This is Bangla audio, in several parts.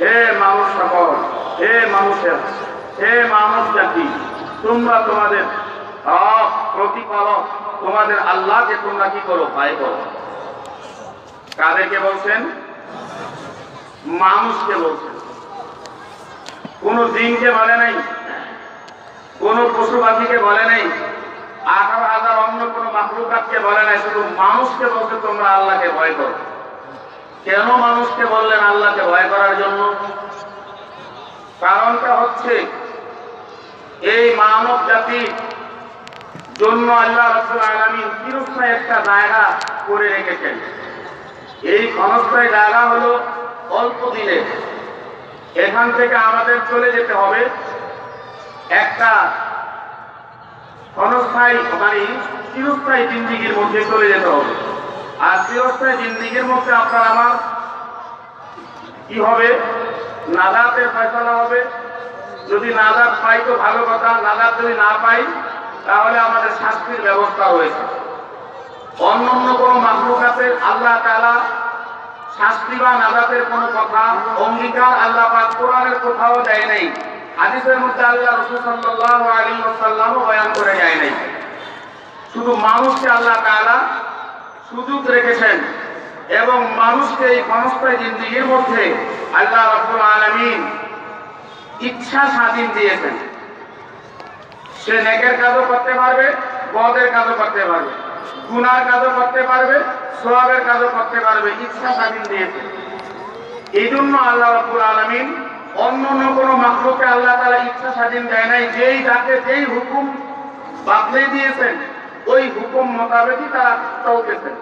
হে মানুষ সকল, হে মানুষের, হে মানব জাতি, তোমরা তোমাদের প্রতিপালক, তোমাদের আল্লাহকে তোমরা কি করো, ভয় করো? কাদেরকে বলছেন? মানুষকে বলছেন। কোন দিনকে বলে নাই, কোন পশু পাখিকে বলে নাই, আঠারো হাজার অন্য কোন মাহলুকাতকে বলে নাই, শুধু মানুষকে বলছে তোমরা আল্লাহকে ভয় করো। কেন মানুষকে বললেন আল্লাহকে ভয় করার জন্য? কারণটা হচ্ছে, এই মানব জাতির জন্য আল্লাহ রসুল আলমী চিরস্থায়ী একটা জায়গা করে রেখেছেন। এই ক্ষণস্থায়ী জায়গা হলো অল্প দিনে। এখান থেকে আমাদের চলে যেতে হবে। একটা ক্ষণস্থায়ী মানে চিরস্থায়ী জিন্দিগির মধ্যে চলে যেতে হবে। আর চিরস্থায়ী জিন্দিগির মধ্যে আপনার আমার কি হবে? নাজাতের ফয়সলা হবে। যদি নাজাত পাই তো ভালো কথা, নাজাত যদি না পাই, তাহলে আমাদের শাস্তির ব্যবস্থা রয়েছে অন্য অন্য কোনো মাহলুকাতের আল্লাহ তালা শাস্তি বা নাজাতের কোনো কথা, অঙ্গীকার আল্লাহ পাক কোরআনের কোথাও দেয় নাই। হাদিসের মধ্যে আল্লাহ রসুল সাল্লাল্লাহু আলাইহি ওয়াসাল্লামও বয়ান করে যায় নাই। শুধু মানুষকে আল্লাহ তাআলা সুযোগ রেখেছেন এবং মানুষকে এই ক্ষণস্থায়ী জিন্দিগির মধ্যে আল্লাহ রাব্বুল আলামিন ইচ্ছা স্বাধীন দিয়েছেন। সে নেকের কাজও করতে পারবে, বদের কাজও করতে পারবে, গুনার কাজও করতে পারবে সোয়াবের কাজও করতে পারবে, ইচ্ছা স্বাধীন দিয়েছে এই জন্য আল্লাহ রাব্বুল আলামিন অন্য অন্য কোনো মাখলুকে আল্লাহ তাআলা ইচ্ছা স্বাধীন দেয় নাই, যেই যাকে যেই হুকুম বাতলে দিয়েছেন। ওই হুকুম মোতাবেকই তারা চলতেছেন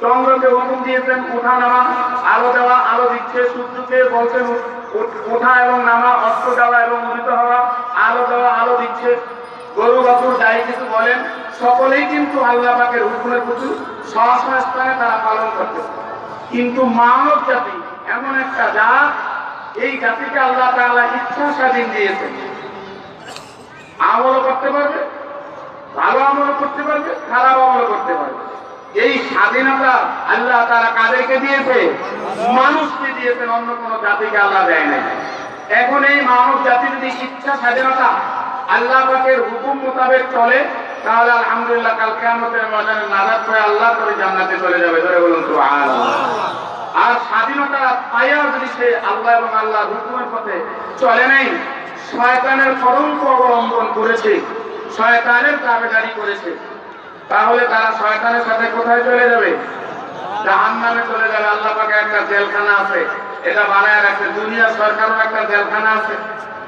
চন্দ্রকে হুকুম দিয়েছেন ওঠা নামা, আলো দেওয়া, আলো দিচ্ছে, সূর্যকে বলছেন, উঠ- এবং নামা অস্ত দেওয়া এবং উদিত হওয়া, আলো দেওয়া, আলো দিচ্ছে। গরু বাছুর যাই কিছু বলেন, সকলেই কিন্তু আল্লাহ পাকের হুকুমের প্রতি স্ব স্থানে তারা পালন করতেছে। কিন্তু মানব জাতি এমন একটা জাত, এই জাতিকে আল্লাহ তাআলা ইচ্ছা স্বাধীন দিয়েছেন। আমলও করতে পারবে ভালো আমল করতে পারবে, খারাপ আমল করতে পারবে। এই স্বাধীনতা আল্লাহ তারা কাদেরকে দিয়েছে? মানুষকে দিয়েছেন অন্য কোন জাতিকে আল্লাহ দেয় নাই। এখন এই মানব জাতি যদি ইচ্ছা স্বাধীনতা আল্লাহ পাকের হুকুম মোতাবেক চলে, তাহলে আলহামদুলিল্লাহ কাল কেমতের ময়দানে নাজাত হয়ে আল্লাহ করে জান্নাতে চলে যাবে। ধরে বলুন তো আর স্বাধীনতা পাইয়াও যদি সে আল্লাহ এবং আল্লাহ হুকুমের পথে চলে নাই, শয়তানের কলঙ্ক অবলম্বন করেছে। শয়তানের দাবেদারি করেছে। তাহলে তারা শয়তানের সাথে কোথায় চলে যাবে? জাহান নামে চলে যাবে। আল্লাহ পাকে একটা জেলখানা আছে। এটা বানায় রাখছে। দুনিয়া সরকারও একটা জেলখানা আছে।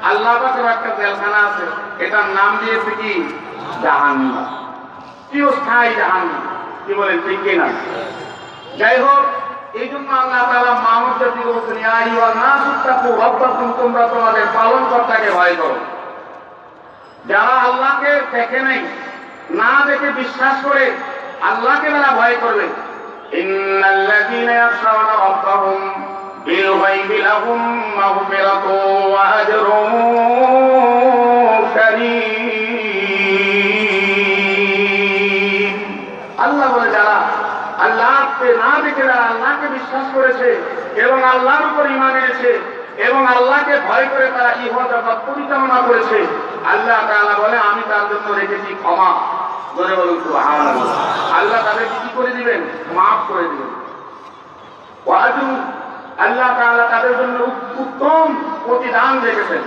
আল্লাহ পাকের একটা জেলখানা আছে। এটার নাম দিয়েছে কি? জাহান্নাম। চিরস্থায়ী জাহান্নাম। কি বলেন, ঠিক কিনা যাই হোক, এই জন্য আল্লাহ তাআলা মানব জাতি বলছেন তোমরা তোমাদের পালনকর্তাকে ভয় করো। যারা আল্লাহকে দেখে নাই, না দেখে বিশ্বাস করে আল্লাহকে তারা ভয় করবে। আল্লাহ বলে, যারা আল্লাহকে না দেখে, যারা আল্লাহকে বিশ্বাস করেছে এবং আল্লাহর উপর ইমান এনেছে এবং আল্লাহকে ভয় করে তারা ইহ পরিচালনা করেছে আল্লাহ তাআলা বলে, আমি তার জন্য রেখেছি ক্ষমা। বলে বলুন, সুবহানাল্লাহ। আল্লাহ তাদেরকে কি করে দিবেন? maaf করে দিবেন। ওয়াজু, আল্লাহ তাআলা তাদের জন্য উত্তম প্রতিদান রেখেছেন।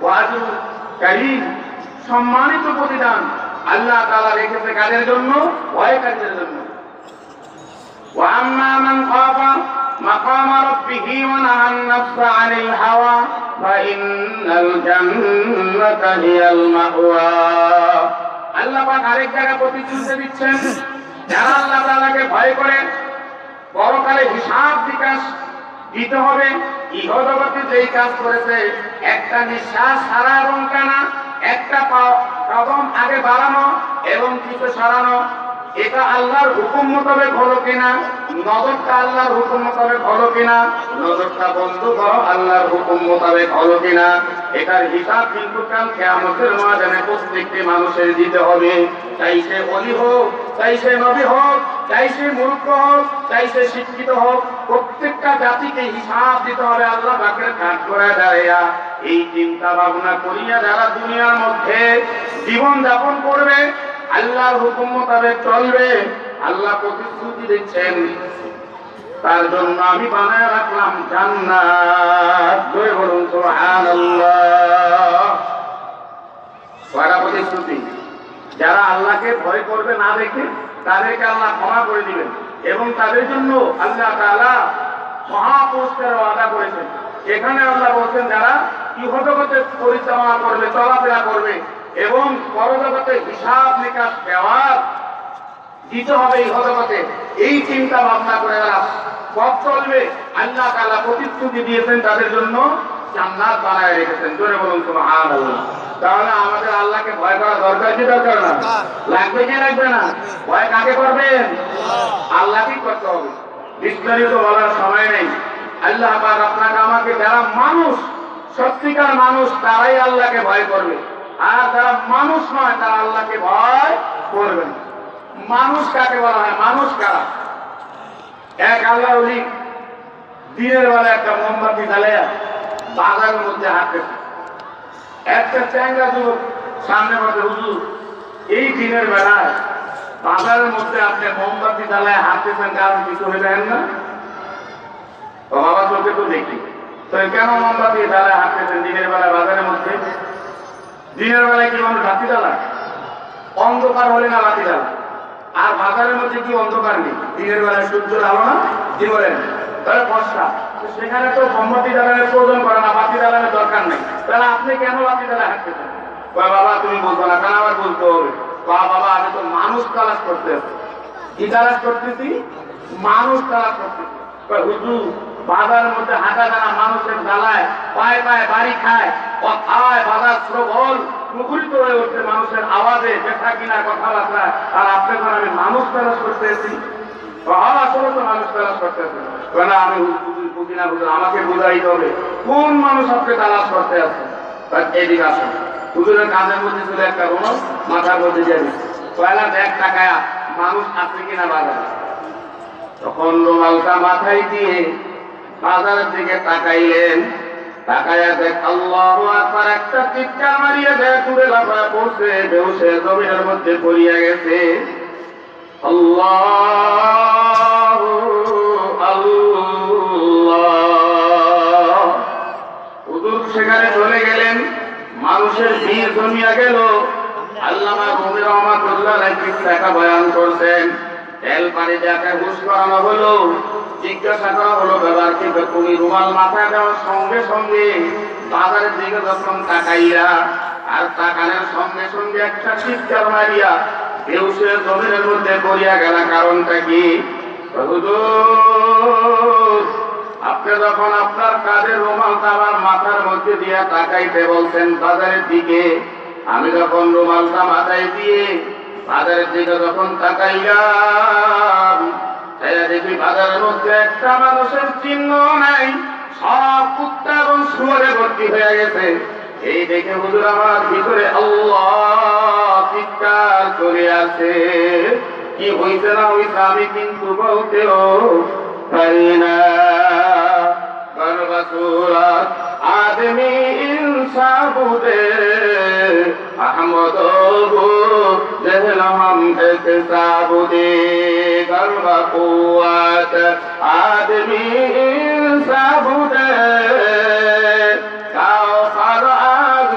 ওয়াজু কারীম, সম্মানিত প্রতিদান আল্লাহ তাআলা রেখেছে কাদের জন্য? ওয়াই কাদের জন্য। ওয়া আম্মা মান খাফা مقام ربه ونهى النفس عن الهوى فإن الجنة هي المأوى আল্লাহ পাক আরেক জায়গায় প্রতিশ্রুতি দিচ্ছেন যারা আল্লাহ তাআলাকে ভয় করে পরকালে হিসাব বিকাশ দিতে হবে ইহ জগতে যেই কাজ করেছে একটা নিঃশ্বাস সারা এবং টানা একটা পা- কদম আগে বাড়ানো এবং কিছু সরানো এটা আল্লাহর হুকুম মোতাবেক হলো কিনা? নজরটা আল্লাহর হুকুম মোতাবেক হলো কিনা? নজরটা বন্ধ করো, আল্লাহর হুকুম মোতাবেক হলো কিনা? এটার হিসাব কিন্তু কাল কেয়ামতের মাঝানে প্রত্যেকটি মানুষের দিতে হবে। চাই সে অলি হোক, চাই সে নবী হোক, চাই সে মূর্খ হোক, চাই সে শিক্ষিত হোক, প্রত্যেকটা জাতিকে হিসাব দিতে হবে আল্লাহ বাকের কাজ করে দাঁড়াইয়া। এই চিন্তা ভাবনা করিয়া যারা দুনিয়ার মধ্যে জীবন যাপন করবে আল্লাহর হুকুম মোতাবেক চলবে। আল্লাহ প্রতিশ্রুতি দিচ্ছেন। তার জন্য আমি বানায় রাখলাম জান্নাত। প্রতিশ্রুতি। যারা আল্লাহকে ভয় করবে না দেখে, তাদেরকে আল্লাহ ক্ষমা করে দিবেন এবং তাদের জন্য আল্লাহ তাআলা মহা পুরস্কার ওয়াদা করেছেন। এখানে আল্লাহ বলছেন, যারা ইহজগতে পরিচালনা করবে, চলাফেরা করবে এবং পরজগতে হিসাব নিকাশ দেওয়ার দিতে হবে এই হজগতে এই চিন্তা ভাবনা করে তারা পথ চলবে, আল্লাহ তাআলা প্রতিশ্রুতি দিয়েছেন তাদের জন্য জান্নাত বানায় রেখেছেন। জোরে বলুন, সুবহানাল্লাহ। তাহলে আমাদের আল্লাহকে ভয় করা দরকার কি দরকার না? লাগবে কি লাগবে না। ভয় কাকে করবেন? আল্লাহকেই করতে হবে। বিস্তারিত বলার সময় নেই। আল্লাহ আপনাকে, আমাকে যারা মানুষ, সত্যিকার মানুষ, তারাই আল্লাহকে ভয় করবে। আর যারা মানুষ নয়, তারা আল্লাহকে ভয় করবে মানুষ কাকে বলা হয়? মানুষ কারা? এক আল্লাহ দিনের বেলা একটা মোমবাতি জ্বালিয়ে বাজারের মধ্যে হাঁটতেছে একটা চ্যাংরা যুবক সামনে বসে হুজুর, এই দিনের বেলায় বাজারের মধ্যে আপনি মোমবাতি জ্বালায় হাঁটতেছেন, কারণ কিছু হয়ে যায় না? বাবা চোখে তো দেখি। তো কেন মোমবাতি জ্বালায় হাঁটতেছেন দিনের বেলায় বাজারের মধ্যে? দিনের বেলায় কি মানুষ বাতি জ্বালায় অন্ধকার হলে না বাতি জ্বালায় আর বাজারের মধ্যে কি অন্ধকার নেই? দিনের বেলায় সূর্যের আলো না? কি বলেন? তাহলে বর্ষা। সেখানে তো মোমবাতি জ্বালানোর প্রয়োজন করে না, বাতি জ্বালানোর দরকার নেই। তাহলে আপনি কেন বাতি জ্বালা হাঁটতেছেন কয় বাবা, তুমি বলতো না, কেন আবার বলতে হবে? বাবা, আমি তো মানুষ তালাশ করতে কি তালাশ করতেছি? মানুষ তালাশ করতেছি। হুজুর, বাজারের মধ্যে হাঁটা জানা মানুষের জ্বালায়, পায়ে পায়ে বাড়ি খায় কথায় বাজার প্রবল মুখরিত হয়ে উঠছে মানুষের আওয়াজে দেখা কিনা কথাবার্তা। আর আপনি আমি মানুষ করতেছে। আমি কোন মানুষ করতে টাকায়া, মানুষ তখন রুমালটা মাথায় দিয়ে বাজারের দিকে তাকাইলেন। তাকায়া দেখ, আল্লাহ আকবার, একটা চিৎকার মারিয়ে দেয় দূরে লাফায় পড়ছে বেউসে জমিনের মধ্যে পড়িয়া গেছে। আল্লাহ আল্লাহ। হুজুর সেখানে চলে গেলেন। মানুষের ভিড় জমিয়া গেল। আল্লামা রুমি রহমাতুল্লাহ দেখা বয়ান করছেন। তেল পানি যাকে হুশ করানো হলো। জিজ্ঞাসা করা হলো ব্যাপার কি তুমি রুমাল মাথায় দেওয়ার সঙ্গে সঙ্গে? বাজারের দিকে যখন তাকাইয়া আর তাকানোর সঙ্গে সঙ্গে একটা চিৎকার মারিয়া বেউসের জমিনের মধ্যে পড়িয়া গেল। কারণটা কি? আপনি যখন আপনার কাঁধের রুমালটা আমার মাথার মধ্যে দিয়ে তাকাইতে বলছেন বাজারের দিকে, আমি যখন রুমালটা মাথায় দিয়ে বাজারের দিকে যখন তাকাইলাম তাইয়া একটা মানুষের চিহ্ন নাই, সব কুত্তা এবং শুয়ারে ভর্তি হয়ে গেছে। এই দেখে হুজুর আমার ভিতরে আল্লাহ চিৎকার চলে আসে। কি হইছে না হইছে আমি কিন্তু বলতেও পারি না। کن رسولا ادمي إنسان بوده احمد بو دل هم اکسا بوده قلب قوت آدمی إنسان بوده کافر از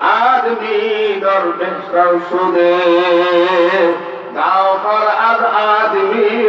آدمی در بهتر شده کافر از آدمی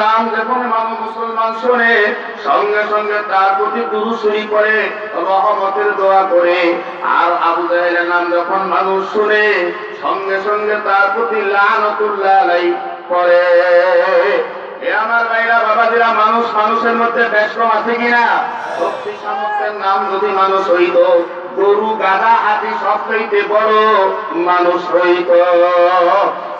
নাম যখন মানুষ মুসলমান শোনে, সঙ্গে সঙ্গে তার প্রতি দুরুসুরি করে, রহমতের দোয়া করে। আর আবু জাহেলের নাম যখন মানুষ শুনে, সঙ্গে সঙ্গে তার প্রতি লানতুল্লাহ করে এ আমার মানুষ মানুষের মধ্যে ব্যস্ত আছে কিনা? শক্তি সামর্থ্যের নাম যদি মানুষ হইত গরু, গাধা হাতি সবচাইতে বড় মানুষ হইত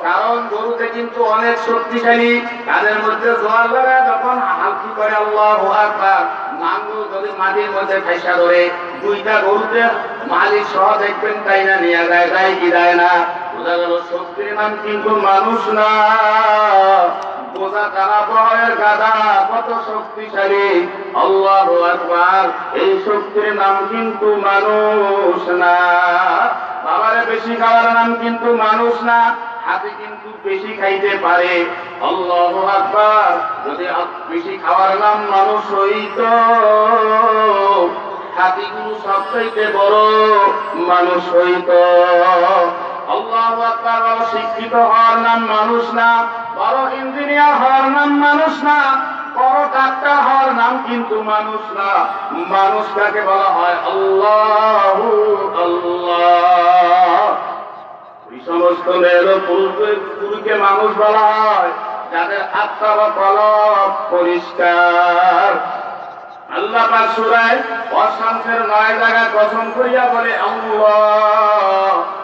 কারণ গরুতে কিন্তু অনেক শক্তিশালী, তাদের মধ্যে জোয়ার লাগায় যখন হালকি করে আল্লাহ যদি মাটির মধ্যে ফেসা ধরে, দুইটা গরুতে মালিক সহ দেখবেন তাই না নিয়ে যায় যায় কি যায় না? বোঝা গেল শক্তির নাম কিন্তু মানুষ না। এই শক্তির নাম কিন্তু মানুষ না। বাবারে, বেশি খাওয়ার নাম কিন্তু মানুষ না, হাতে কিন্তু বেশি খাইতে পারে। যদি বেশি নাম মানুষ হইত বড় মানুষ শিক্ষিত হওয়ার নাম মানুষ না। বড় ইঞ্জিনিয়ার হওয়ার নাম মানুষ না, বড় ডাক্তার হওয়ার নাম কিন্তু মানুষ না। মানুষ কাকে বলা হয় আল্লাহ আল্লাহ। এই সমস্ত মেয়ের পুরুষদের পুরুষকে মানুষ বলা হয়, যাদের আত্মা বা কলব পরিষ্কার। আল্লাহ পাক সূরায় অশান্তের নয় জায়গা কসম করিয়া বলে, আল্লাহ।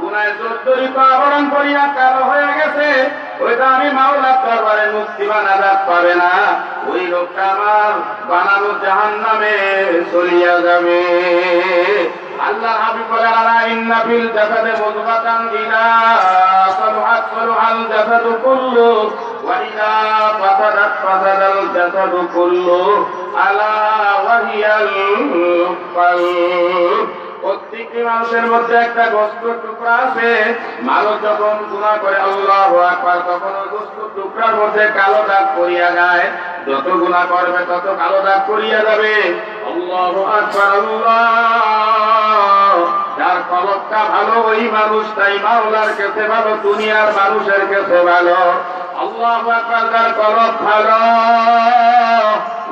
গুনায় জর্জরিত আবরণ করিয়া কালো হয়ে গেছে ওইটা আমি মাওলার দরবারে মুক্তি বা নাজাত পাবে না। ওই লোকটা আমার বানানো জাহান নামে চলিয়া যাবে। আল্লাহ হাবিব বলে আলা ইন্না ফিল জাসাদে মুযগাতান ইলা সালহাত প্রত্যেকটি মানুষের মধ্যে একটা গোস্ত টুকরা আছে। মানুষ যখন গুণা করে, আল্লাহ আকবার, তখন ওই গোস্ত টুকরার মধ্যে কালো দাগ পড়িয়া যায়। যত গুণা করবে, তত কালো দাগ পড়িয়া যাবে। আল্লাহ আকবার, আল্লাহ! যার কলকটা ভালো, ওই মানুষটাই মাওলার কাছে ভালো, দুনিয়ার মানুষের কাছে ভালো। আল্লাহ আকবার, যার কলক ভালো।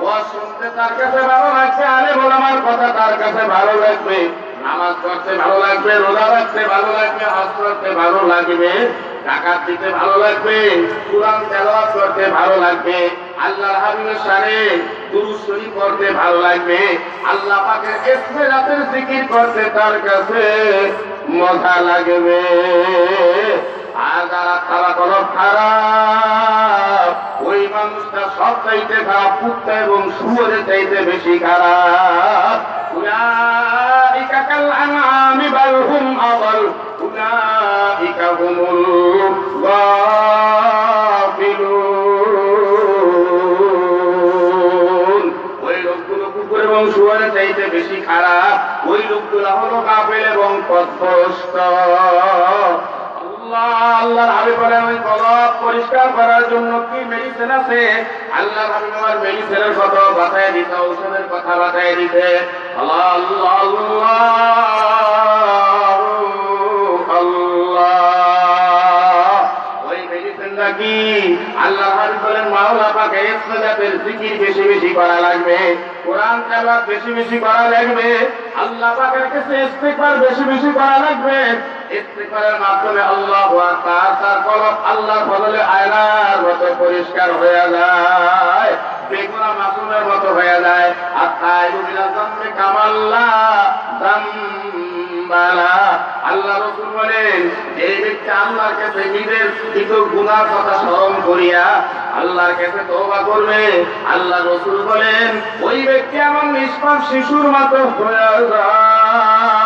ও শুনতে তার কাছে ভালো লাগছে আরে বল আমার কথা তার কাছে ভালো লাগবে। নামাজ পড়তে ভালো লাগবে, রোজা রাখতে ভালো লাগবে, হাজ করতে ভালো লাগবে টাকা দিতে ভালো লাগবে, কোরআন তেলাওয়াত করতে ভালো লাগবে, আল্লাহর হাবিবের সানে দুরূদ শরীফ ভালো লাগবে, আল্লাহ পাকের ইসমে রাতের জিকির করতে তার কাছে মজা লাগবে। আর যারা তারা কলব খারাপ ওই মানুষটা সব চাইতে খারাপ, কুত্তা এবং শুয়োরের চাইতে বেশি খারাপ। বেশি খারাপ, ওই লোকগুলো হলো কাফেল এবং পথভ্রষ্ট। আল্লাহ, আল্লাহর হাবিব বলেন পরিষ্কার করার জন্য কি মেডিসিন আছে? আল্লাহর হাবিব আমার মেডিসিনের কথা বাতায় দিতে ঔষধের কথা বাতায় দিতে আল্লাহ আল্লাহ। আল্লাহ আল্লাহ ওই মেডিসিনটা কি? আল্লাহ হাবিব বলেন, মাওলা পাকে বেশি বেশি করা লাগবে, কোরআন তেলাওয়াত বেশি বেশি করা লাগবে, আল্লাহ বেশি বেশি করা লাগবে। ইস্তিগফারের মাধ্যমে আল্লাহ তার আল্লাহর আয়নার মতো পরিষ্কার হয়ে যায়, বেগুনা মতো হয়ে যায়। আর তাই জন্মে কামাল্লা আল্লাহ রসুল বলেন, এই ব্যক্তি গুনার কথা করিয়া আল্লাহর কাছে করবে। আল্লাহ রসুল বলেন, ওই ব্যক্তি এমন নিষ্পাপ শিশুর মতো হয়ে যায়।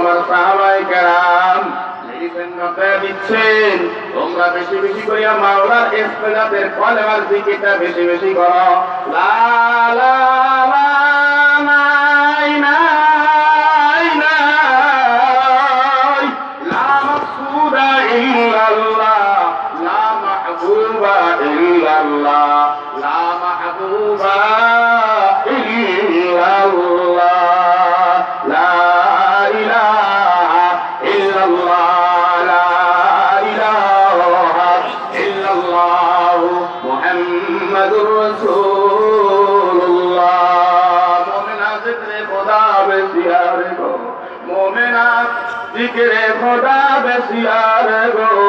সাহাবাই কেরাম দিচ্ছেন, তোমরা বেশি বেশি করিয়া মাওলার ইসলাতের আর জিকিরটা বেশি বেশি করো। লা লা লা ذکر خدا بسیار گو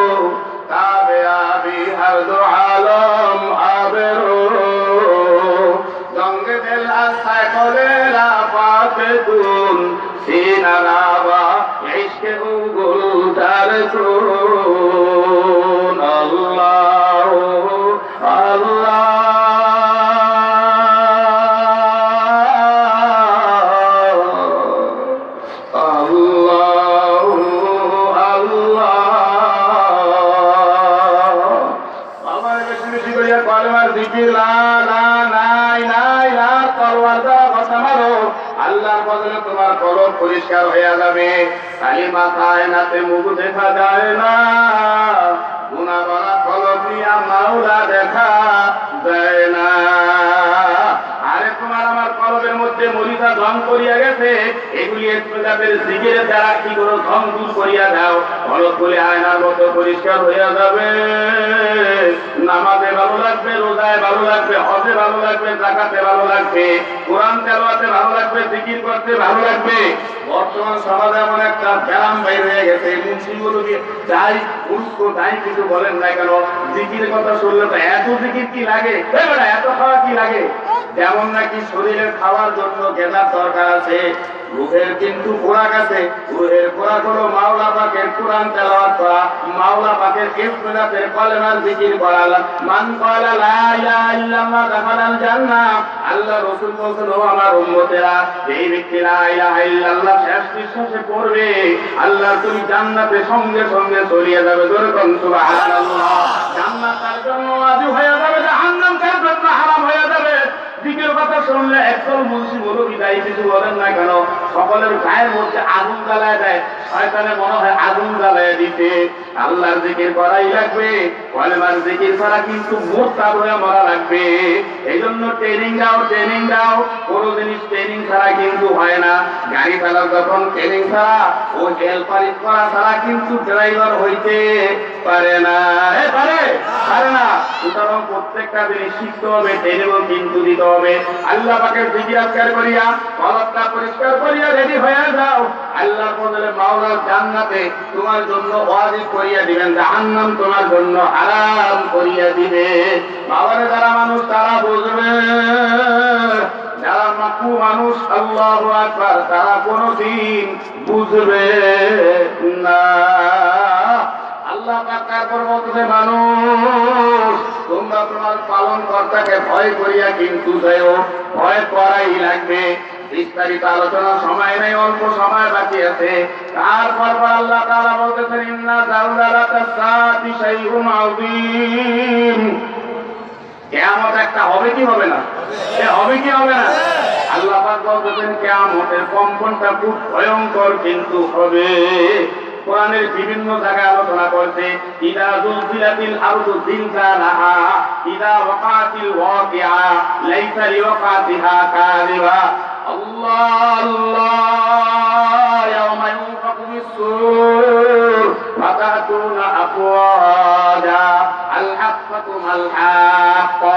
কথা বদলে তোমার কলম পরিষ্কার হয়ে যাবে। খালি মাথায় নাতে মুখ দেখা যায় না। গুনা বলা নিয়া মাওলা দেখা যায় না। কলমের মধ্যে মরিচা ধন করিয়া গেছে, এগুলি ইসলামের জিগিরের দ্বারা কি করো ধন দূর করিয়া দাও হলক বলে আয়নার মতো পরিষ্কার হইয়া যাবে। নামাজে ভালো লাগবে, রোজায় ভালো লাগবে, হজে ভালো লাগবে, জাকাতে ভালো লাগবে, কোরআন তেলোয়াতে ভালো লাগবে, জিকির করতে ভালো লাগবে। বর্তমান সমাজে এমন একটা ব্যায়াম বাইর হয়ে গেছে মুন্সিগুলোকে যাই উল্টো যাই কিছু বলেন না কেন, জিকির কথা শুনলে তো এত জিকির কি লাগে? এত খাওয়া কি লাগে? যেমন নাকি শরীরের খাওয়ার জন্য গেঁদার দরকার আছে রুহের কিন্তু খোরাক আছে। রুহের খোরাক হলো মাওলা কোরআন তেলাওয়াত করা। মাওলা কলেমার জিকির করা। মান কয়লা ইল্লাল্লাহ জান্নাহ। আল্লাহ রাসূল বলেছেন, ও আমার উম্মতেরা এই ব্যক্তি ইল্লাল্লাহ শেষ পড়বে, আল্লাহ তুমি জান্নাতে সঙ্গে সঙ্গে চলিয়ে যাবে। জোরে সুবহানাল্লাহ। জান্নাত তার জন্য হয়ে যাবে জাহান্নাম তার দিকের কথা শুনলে একদল মুন্সি মুরব্বী দায়ী কিছু বলেন না কেন? সকলের গায়ের মধ্যে আগুন জ্বালায় দেয়। শয়তানে মনে হয় আগুন জ্বালায় দিতে। আল্লাহর দিকে করাই লাগবে। কিন্তু দিতে হবে। আল্লাহ পাকে জিকির করিয়া কলকটা পরিষ্কার করিয়া রেডি হয়ে যাও। আল্লাহর জান্নাতে তোমার জন্য ওয়াজিব করিয়া দিবেন। জাহান্নাম তোমার জন্য আরাম করিয়া দিবে। বাবারে, যারা মানুষ, তারা বুঝবে। যারা মাকু মানুষ, আল্লাহ আকবার, তারা কোনদিন বুঝবে না। আল্লাহ তারপর বলতেছে, মানুষ, তোমরা তোমার পালন কর্তাকে ভয় করিয়া কিন্তু ভয় করাই লাগবে। বিস্তারিত আলোচনা, সময় নেই, অল্প সময় বাকি আছে। তারপর আল্লাহ তাআলা বলতেছেন, ইন্না একটা হবে কি হবে না? হবে কি হবে না? আল্লাহ বলতেছেন ভয়ঙ্কর কিন্তু হবে। বিভিন্ন জায়গায় আলোচনা করছে আল্লাহ আল্লাহ ইয়াউমা ইউনফাকু বিস-সূর ফাতাতুনা আফওয়াজা আল হাক্কাতু মাল হাক্কা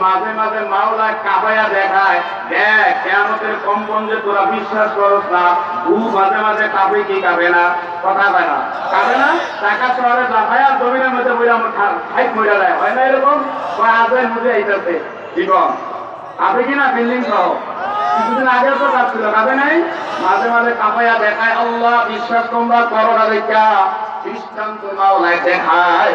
মাঝে মাঝে মাওলা কাবায়া দেখায়, দেখ কেমতের কম্পন যে তোরা বিশ্বাস করস না ভূ মাঝে মাঝে কাঁপে কি কাঁপে না? কথা কয় না। কাঁপে না? টাকা শহরে লাফায়া জমিনের মধ্যে বইরা আমার খাইট মইরা দেয়। হয় না এরকম? আজের মধ্যে আইতাছে। জীবন। কাঁপে কিনা বিল্ডিং সহ? কিছুদিন আগে তো কাঁপছিল কাঁপে নাই? মাঝে মাঝে কাঁপাইয়া দেখায়, আল্লাহ, বিশ্বাস তোমরা করো না দেখা। দৃষ্টান্ত মাওলায় দেখায়।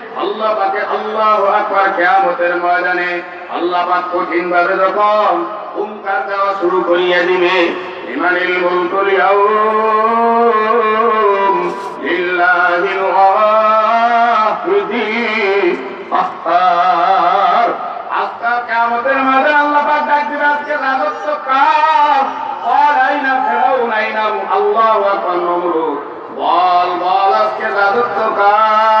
আল্লাহ পাকে আল্লাহ আকবার কিয়ামতের ময়দানে আল্লাহ পাক কঠিন ভাবে যখন হুঙ্কার দেওয়া শুরু করিয়া দিবে ইমানিল মুলকুল ইয়াউম লিল্লাহিল ওয়াহিদিল কাহ্হার আজকাল কিয়ামতের মাঝে আল্লাহ পাক ডাক দিবে, আজকে রাজত্ব কার? বল, আইনা ফেরাউন, আইনা আল্লাহু আকবার নমরুদ। বল বল, আজকে রাজত্ব কার?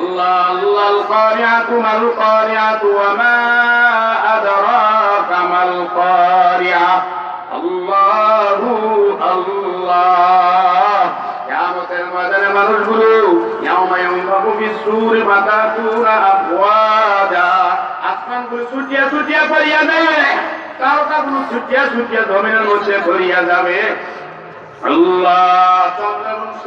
আল্লাহ আল্লাহ কারিয়াতু মাল কারিয়াতু ওয়া মা আদরাকা মাল কারিয়া আল্লাহু আল্লাহ কিয়ামতের ময়দানে মানুষগুলো ইয়াউমা ইয়ানফাখু ফিস-সূরি ফাতাতুনা আফওয়াজা আসমানগুলো ছুটিয়া ছুটিয়া পড়িয়া যাবে তারকাগুলো ছুটিয়া ছুটিয়া জমিনের মধ্যে পড়িয়া যাবে আল্লাহ চন্দ্র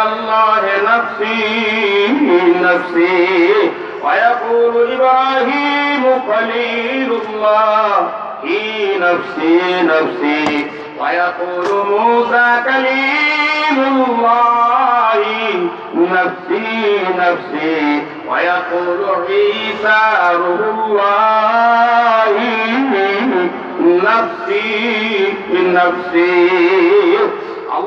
الله نفسي نفسي ويقول إبراهيم خليل الله في نفسي نفسي ويقول موسى كليم الله نفسي نفسي ويقول عيسى روح الله نفسي نفسي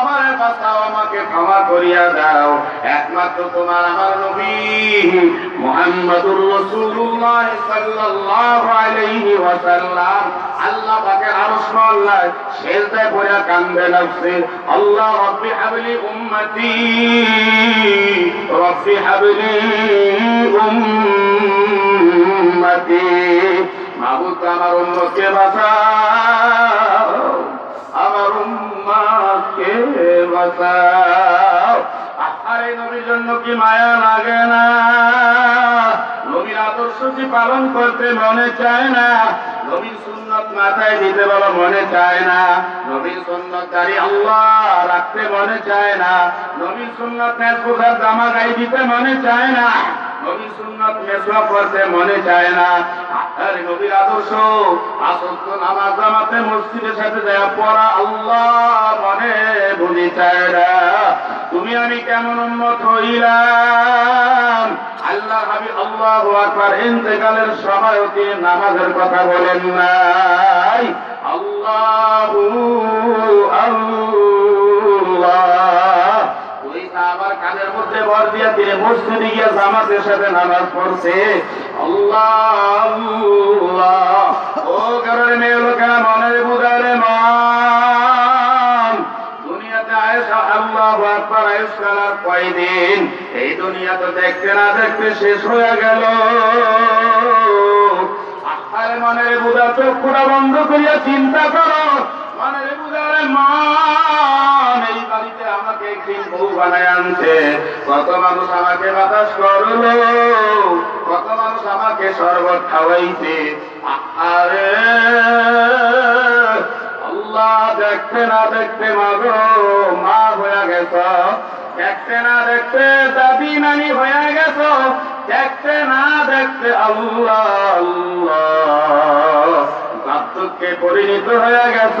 আমার বাঁচাও আমাকে ক্ষমা করিয়া দাও। একমাত্র তোমার আমার নবী মুহাম্মদুর রাসূলুল্লাহ সাল্লাল্লাহু আলাইহি ওয়াসাল্লাম। আল্লাহ পাকে আরশ মহল্লায় সেজদায় পড়ে কান্দে নফসে। আল্লাহ রাব্বি হাবলি উম্মতি, রাব্বি হাবলি উম্মতি। মাহবুব আমার উম্মতকে বাঁচাও। বাঁচাও আরে নবীর জন্য কি মায়া লাগে না? নবীর আদর্শ কি পালন করতে মনে চায় না। নবীর সুন্নত মাথায় নিতে বলো মনে চায় না। নবীর সুন্নত আল্লাহ রাখতে মনে চায় না। নবীর সুন্নত জামা গায়ে দিতে মনে চায় না। মনে চায় না। আর আদর্শ সাথে আল্লাহ মনে চায় না। তুমি আমি কেমন উন্মত হইলাম? আল্লাহ হাবি আল্লাহ আকবার, ইন্তেকালের সময়ও তিনি নামাজের কথা বলেন নাই। আল্লাহ আল্লাহ। কানের মধ্যে নামাজ পড়ছে। আল্লাহ ও কারণে মেয়ে লোকেরা দুনিয়াতে আল্লাহ আকবার, আয়েশ করার কয়দিন? এই দুনিয়া তো দেখতে না দেখতে শেষ হয়ে গেল। আরে মনের বুঝা চক্ষুটা বন্ধ করিয়া চিন্তা করো। মনের বুঝারে বাড়িতে কত মানুষ আমাকে বাতাস করল, কত মানুষ আমাকে খাওয়াইছে। আরে আল্লাহ দেখতে না দেখতে মাগো, মা হয়ে গেছ। দেখতে না দেখতে দাবি নানি হয়ে গেছ। দেখতে না দেখতে আল্লাহ আল্লাহ। বার্ধক্যে পরিণত হয়ে গেছ।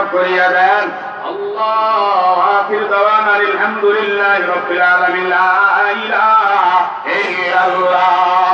আল্লাহ আপনি আমাদেরকে মাফ করিয়া দেন আল্লাহ আখির দাওয়ানা আলহামদুলিল্লাহ রাব্বিল আলামিন লা ইলাহা ইল্লাল্লাহ